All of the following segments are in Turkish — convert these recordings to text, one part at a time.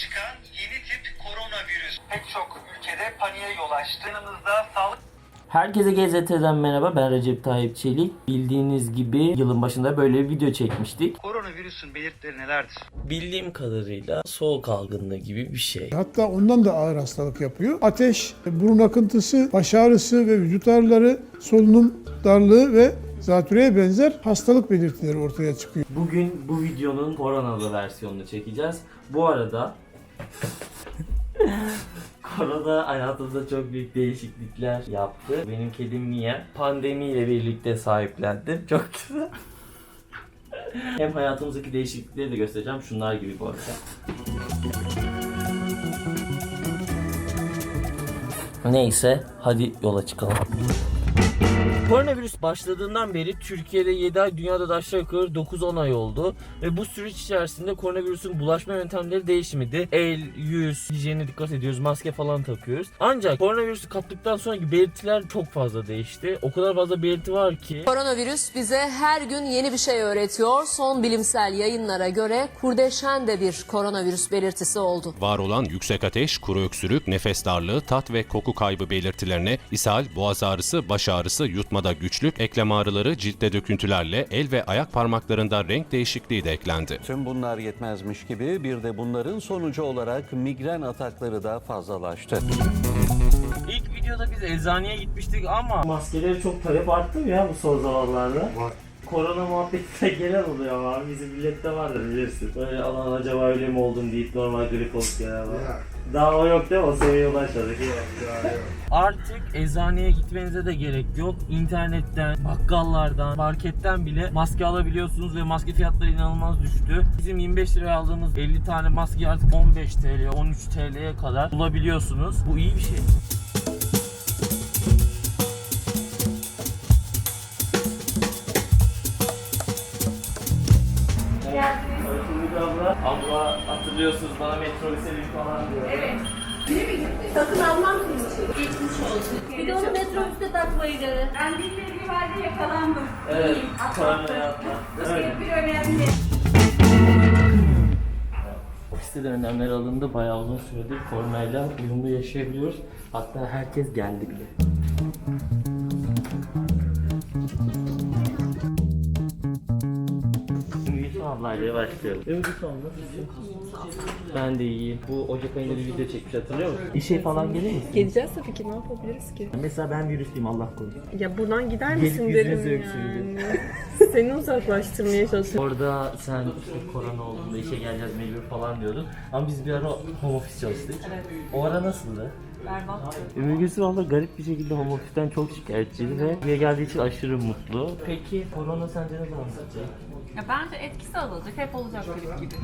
çıkan yeni tip koronavirüs. Pek çok ülkede paniğe yol açtı. Yanımızda sağlık Herkese GZT'den merhaba. Ben Recep Tayyip Çelik. Bildiğiniz gibi yılın başında böyle bir video çekmiştik. Koronavirüsün belirtileri nelerdir? Bildiğim kadarıyla soğuk algınlığı gibi bir şey. Hatta ondan da ağır hastalık yapıyor. Ateş, burun akıntısı, baş ağrısı ve vücut ağrıları, solunum darlığı ve zatürreye benzer hastalık belirtileri ortaya çıkıyor. Bugün bu videonun koronalı versiyonunu çekeceğiz. Bu arada Korona hayatımızda çok büyük değişiklikler yaptı. Benim kedim Mia pandemiyle birlikte sahiplendim. Çok güzel. Hem hayatımızdaki değişiklikleri de göstereceğim. Şunlar gibi bu arada. Neyse hadi yola çıkalım. Koronavirüs başladığından beri Türkiye'de 7 ay, dünyada da aşağı yukarı 9-10 ay oldu. Ve bu süreç içerisinde koronavirüsün bulaşma yöntemleri değişmedi. El, yüz, hijyene dikkat ediyoruz, maske falan takıyoruz. Ancak koronavirüsü kaptıktan sonraki belirtiler çok fazla değişti. O kadar fazla belirti var ki. Koronavirüs bize her gün yeni bir şey öğretiyor. Son bilimsel yayınlara göre kurdeşen de bir koronavirüs belirtisi oldu. Var olan yüksek ateş, kuru öksürük, nefes darlığı, tat ve koku kaybı belirtilerine ishal, boğaz ağrısı, baş ağrısı, yutmada güçlük, eklem ağrıları, ciltte döküntülerle el ve ayak parmaklarında renk değişikliği de eklendi. Tüm bunlar yetmezmiş gibi bir de bunların sonucu olarak migren atakları da fazlalaştı. İlk videoda biz eczaneye gitmiştik ama maskeleri çok talep arttı mı ya bu son zamanlarda? Korona muhabbeti de genel oluyor ama bizim millette var da bilirsin. Böyle alan acaba öyle mi oldum deyip normal grip olup ya. Daha o yok değil mi? O seviyeye ulaşmadık. Artık eczaneye gitmenize de gerek yok. İnternetten, bakkallardan, marketten bile maske alabiliyorsunuz ve maske fiyatları inanılmaz düştü. Bizim 25 liraya aldığımız 50 tane maske artık 15 TL, 13 TL'ye kadar bulabiliyorsunuz. Bu iyi bir şey. Hatırlıyorsunuz bana metrobüse bin falan diyor. Evet. Sakın almam için. Geçmiş olsun. Bir de onu metrobüste takmaydı. Ben bilmediğim halde yakalandım. Evet, yapma. İşte Evet. bir önemli. Ofiste de önlemler alındı. Bayağı uzun süredir koronayla uyumlu yaşayabiliyoruz. Hatta herkes geldi bile. Ablayla başlayalım. Ümit abla nasılsın? Ben de iyiyim. Bu Ocak ayında bir video çekmiş hatırlıyor musun? İşe falan gelir misin? Geleceğiz tabii ki ne yapabiliriz ki? Mesela ben virüslüyüm Allah korusun. Ya buradan gider Gelip misin yüzünüzü derim yani. Seni uzaklaştırmaya çalışıyorum. Orada sen işte korona olduğunda işe geleceğiz mecbur falan diyordun. Ama biz bir ara home office çalıştık. O ara nasıldı? Berbat. Ümit Gülsüm abla garip bir şekilde home office'ten çok şikayetçiydi ve buraya geldiği için aşırı mutlu. Peki korona sence ne zaman bitecek? Ya bence etkisi azalacak. Hep olacak grip gibi.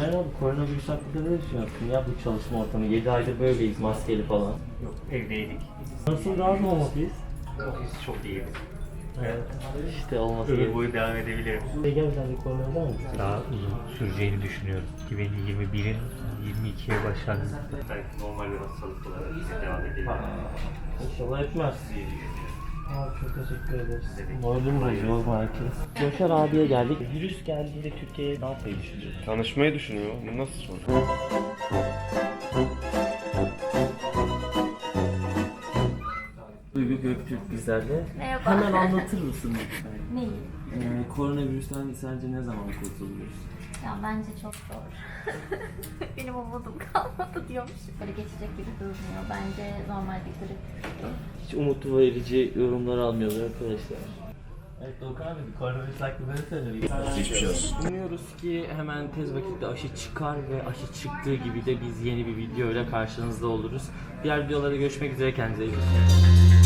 Ben abi koronavirüs hakkında ne düşünüyorsun ya bu çalışma ortamı? 7 aydır böyleyiz maskeli falan. Yok evdeydik. Nasıl daha mı home office? Ofis çok iyiydi. Evet. İşte olması Ömür boyu devam edebilirim. Abi sen de korona var mı? Daha uzun süreceğini düşünüyorum. 2021'in 22'ye başlangıcında belki normal bir hastalık olarak devam edebilir. İnşallah etmez. Abi çok teşekkür ederiz. Moralim bozuyor belki. Yaşar abiye geldik. Virüs geldiğinde Türkiye'ye ne yapmayı düşünüyorsun? Tanışmayı düşünüyor. Bu nasıl soru? Duygu Göktürk bizlerle. Merhaba. Hemen anlatır mısın lütfen? Neyi? Ee, koronavirüsten sence ne zaman kurtuluruz? Ya bence çok zor. Benim umudum kalmadı diyormuş. Böyle geçecek gibi durmuyor. Bence normal bir grip. Hiç umut verici yorumlar almıyoruz arkadaşlar. Evet Doğukan abi koronavirüs hakkında ne söylemek Hiçbir şey olsun. Umuyoruz ki hemen tez vakitte aşı çıkar ve aşı çıktığı gibi de biz yeni bir video ile karşınızda oluruz. Diğer videolarda görüşmek üzere kendinize iyi bakın.